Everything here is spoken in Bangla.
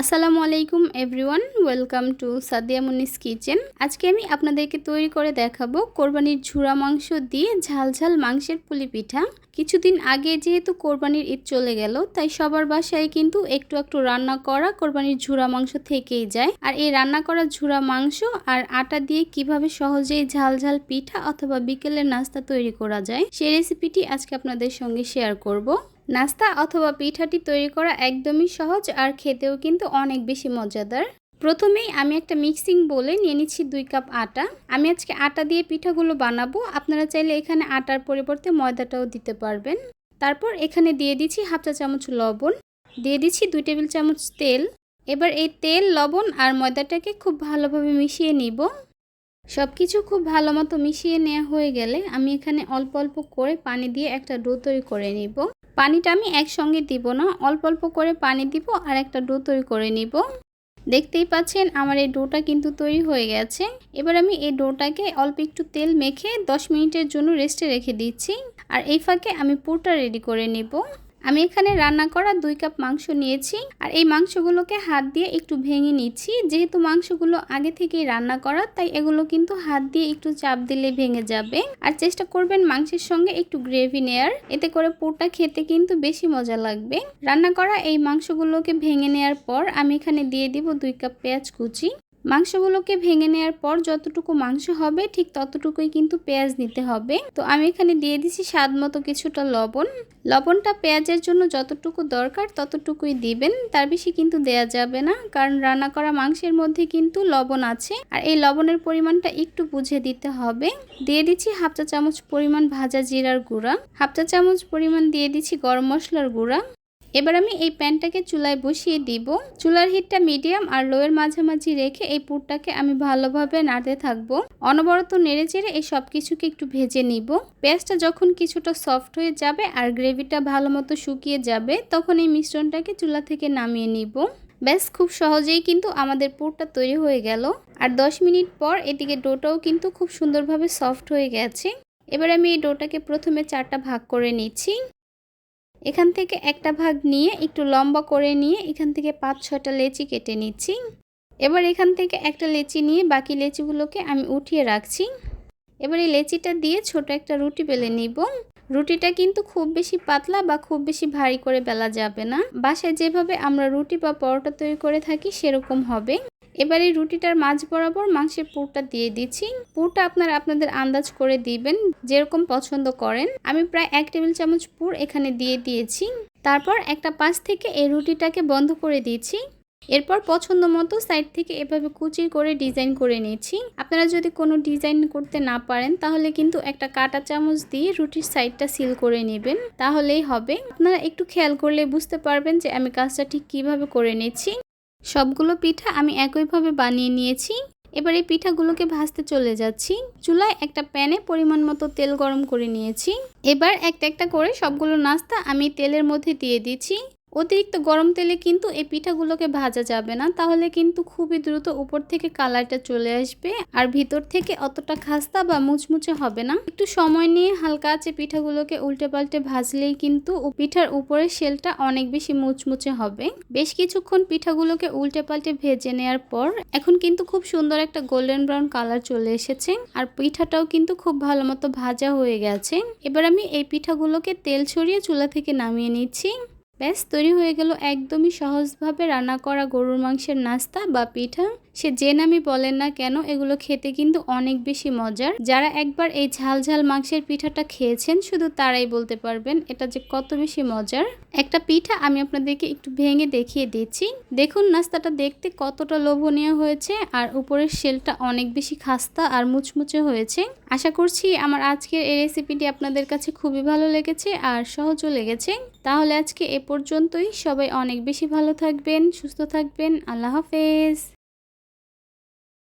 আসসালামু আলাইকুম everyone, welcome to Sadia Munis Kitchen. আজকে আমি আপনাদেরকে তৈরি করে দেখাবো কোরবানির ঝুরা মাংস দিয়ে ঝাল ঝাল মাংসের পুলি পিঠা। কিছুদিন আগে যেহেতু কোরবানির ঈদ চলে গেল, তাই সবার বাসায় কিন্তু একটু একটু রান্না করা কোরবানির ঝুরা মাংস থেকেই যায়। আর এই রান্না করা ঝুরা মাংস আর আটা দিয়ে কীভাবে সহজেই ঝাল ঝাল পিঠা অথবা বিকেলের নাস্তা তৈরি করা যায় সেই রেসিপিটি আজকে আপনাদের সঙ্গে শেয়ার করব। নাস্তা অথবা পিঠাটি তৈরি করা একদমই সহজ আর খেতেও কিন্তু অনেক বেশি মজাদার। প্রথমেই আমি একটা মিক্সিং বলে নিয়ে নিচ্ছি দুই কাপ আটা। আমি আজকে আটা দিয়ে পিঠাগুলো বানাবো। আপনারা চাইলে এখানে আটার পরিবর্তে ময়দাটাও দিতে পারবেন। তারপর এখানে দিয়ে দিচ্ছি হাফ চা চামচ লবণ, দিয়ে দিচ্ছি দুই টেবিল চামচ তেল। এবার এই তেল, লবণ আর ময়দাটাকে খুব ভালোভাবে মিশিয়ে নিব। সব কিছু খুব ভালো মতো মিশিয়ে নেওয়া হয়ে গেলে আমি এখানে অল্প অল্প করে পানি দিয়ে একটা ডো তৈরি করে নিব। পানিটা আমি একসঙ্গে দিব না। অল্প অল্প করে পানি দিব আর একটা ডো তৈরি করে নিব। দেখতেই পাচ্ছেন আমার এই ডোটা কিন্তু তৈরি হয়ে গেছে। এবার আমি এই ডোটাকে অল্প একটু তেল মেখে 10 মিনিটের জন্য রেস্টে রেখে দিচ্ছি। আর এই ফাঁকে আমি পুরটা রেডি করে নেব। আমি এখানে রান্না করা দুই কাপ মাংস নিয়েছি আর এই মাংসগুলোকে হাত দিয়ে একটু ভেঙে নিচ্ছি। যেহেতু মাংসগুলো আগে থেকেই রান্না করা, তাই এগুলো কিন্তু হাত দিয়ে একটু চাপ দিলে ভেঙে যাবে। আর চেষ্টা করবেন মাংসের সঙ্গে একটু গ্রেভি নেয়ার। এতে করে পোটা খেতে কিন্তু বেশি মজা লাগবে। রান্না করা এই মাংসগুলোকে ভেঙে নেয়ার পর আমি এখানে দিয়ে দিব দুই কাপ পেঁয়াজ কুচি। মাংসগুলোকে ভেঙে নেওয়ার পর যতটুকু মাংস হবে, ঠিক ততটুকুই কিন্তু পেঁয়াজ নিতে হবে। তো আমি এখানে দিয়ে দিছি স্বাদ মতো কিছুটা লবণ। লবণটা পেঁয়াজের জন্য যতটুকু দরকার ততটুকুই দিবেন। তার বেশি কিন্তু দেয়া যাবে না, কারণ রান্না করা মাংসের মধ্যে কিন্তু লবণ আছে। আর এই লবণের পরিমাণটা একটু বুঝে দিতে হবে। দিয়ে দিচ্ছি হাফ চা চামচ পরিমাণ ভাজা জিরার গুঁড়া। হাফ চা চামচ পরিমাণ দিয়ে দিচ্ছি গরম মশলার গুঁড়া। এবার আমি এই প্যানটাকে চুলায় বসিয়ে দিব। চুলার হিটটা মিডিয়াম আর লোয়ের মাঝামাঝি রেখে এই পুরটাকে আমি ভালোভাবে নাড়তে থাকব। অনবরত নেড়ে চেড়ে এই সব কিছুকে একটু ভেজে নিব। পেঁয়াজটা যখন কিছুটা সফট হয়ে যাবে আর গ্রেভিটা ভালো মতো শুকিয়ে যাবে, তখন এই মিশ্রণটাকে চুলা থেকে নামিয়ে নিব। ব্যাস, খুব সহজেই কিন্তু আমাদের পুরটা তৈরি হয়ে গেল। আর 10 মিনিট পর এদিকে ডোটাও কিন্তু খুব সুন্দরভাবে সফট হয়ে গেছে। এবার আমি এই ডোটাকে প্রথমে চারটা ভাগ করে নিচ্ছি। এখান থেকে একটা ভাগ নিয়ে একটু লম্বা করে নিয়ে এখান থেকে পাঁচ ছটা লেচি কেটে নিচ্ছি। এবার এখান থেকে একটা লেচি নিয়ে বাকি লেচিগুলোকে আমি উঠিয়ে রাখছি। এবার এই লেচিটা দিয়ে ছোট একটা রুটি বেলে নিব। রুটিটা কিন্তু খুব বেশি পাতলা বা খুব বেশি ভারী করে বেলা যাবে না। বাসায় যেভাবে আমরা রুটি বা পরোটা তৈরি করে থাকি সেরকম হবে। এবার এই রুটিটার মাঝ বরাবর মাংসের পুরটা দিয়ে দিচ্ছি। পুরটা আপনারা আপনাদের আন্দাজ করে দিবেন, যেরকম পছন্দ করেন। আমি প্রায় এক টেবিল চামচ পুর এখানে দিয়ে দিয়েছি। তারপর একটা পাশ থেকে এই রুটিটাকে বন্ধ করে দিয়েছি এরপর পছন্দ মতো সাইড থেকে এভাবে কুচি করে ডিজাইন করে নিয়েছি আপনারা যদি কোনো ডিজাইন করতে না পারেন, তাহলে কিন্তু একটা কাটা চামচ দিয়ে রুটির সাইডটা সিল করে নেবেন। তাহলেই হবে। আপনারা একটু খেয়াল করলে বুঝতে পারবেন যে আমি কাজটা ঠিক কীভাবে করে নিচ্ছি। সবগুলো পিঠা আমি একইভাবে বানিয়ে নিয়েছি। এবার এই পিঠাগুলোকে ভাজতে চলে যাচ্ছি। চুলায় একটা প্যানে পরিমাণ মতো তেল গরম করে নিয়েছি। এবার একটা একটা করে সবগুলো নাস্তা আমি তেলের মধ্যে দিয়ে দিচ্ছি। অতিরিক্ত গরম তেলে কিন্তু এই পিঠাগুলোকে ভাজা যাবে না। তাহলে কিন্তু খুবই দ্রুত উপর থেকে কালারটা চলে আসবে আর ভিতর থেকে অতটা খাস্তা বা মুচমুচে হবে না। একটু সময় নিয়ে হালকা আছে পিঠাগুলোকে উল্টে পাল্টে ভাজলেই কিন্তু পিঠার উপরের শেলটা অনেক বেশি মুচমুচে হবে। বেশ কিছুক্ষণ পিঠাগুলোকে উল্টে পাল্টে ভেজে নেওয়ার পর এখন কিন্তু খুব সুন্দর একটা গোল্ডেন ব্রাউন কালার চলে এসেছে আর পিঠাটাও কিন্তু খুব ভালো মতো ভাজা হয়ে গেছে। এবার আমি এই পিঠাগুলোকে তেল ছড়িয়ে চুলা থেকে নামিয়ে নিচ্ছি। ব্যাস তৈরি হয়ে গেল একদমই সহজভাবে রান্না করা গরুর মাংসের নাস্তা বা পিঠা। সে যে নামই বলেন না কেন, এগুলো খেতে কিন্তু অনেক বেশি মজার। যারা একবার এই ঝাল ঝাল মাংসের পিঠাটা খেয়েছেন, শুধু তারাই বলতে পারবেন এটা যে কত বেশি মজার। একটা পিঠা আমি আপনাদেরকে একটু ভেঙে দেখিয়ে দিচ্ছি। দেখুন, নাস্তাটা দেখতে কতটা লোভনীয় হয়েছে, আর উপরের শেলটা অনেক বেশি খাস্তা আর মুচমুচে হয়েছে। আশা করছি আমার আজকের এই রেসিপিটি আপনাদের কাছে খুবই ভালো লেগেছে আর সহজও লেগেছে। তাহলে আজকে এ পর্যন্তই। সবাই অনেক বেশি ভালো থাকবেন, সুস্থ থাকবেন। আল্লাহ হাফেজ।